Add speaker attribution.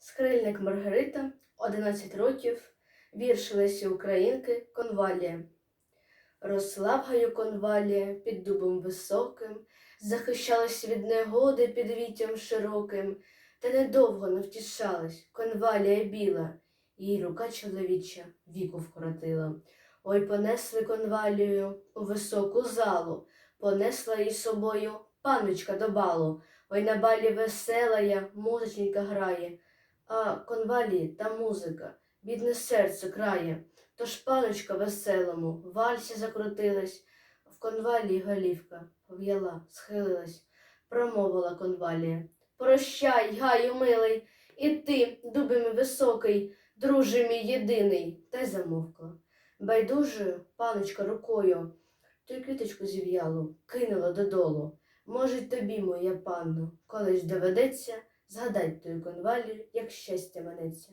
Speaker 1: Скрильник Маргарита, 11 років, вірш Лесі Українки Конвалія. Росла в конвалія під дубом високим, захищалась від негоди під віттям широким, та недовго не втішалась конвалія біла, їй рука чоловіча віку вкоротила. Ой, понесли конвалію у високу залу, понесла їй собою паночка до балу. Ой, на балі весела я, музиченька грає, а конвалії та музика, бідне серце крає. Тож паночка веселому вальсі закрутилась, в конвалії голівка пов'яла, схилилась, промовила конвалія. Прощай, гаю милий, і ти, дубе мій високий, друже мій єдиний, та й замовкла. Байдужою паночка рукою, ту квіточку зів'ялу, кинула додолу. Може, тобі, моя панно, колись доведеться згадать тую конвалію, як щастя минеться.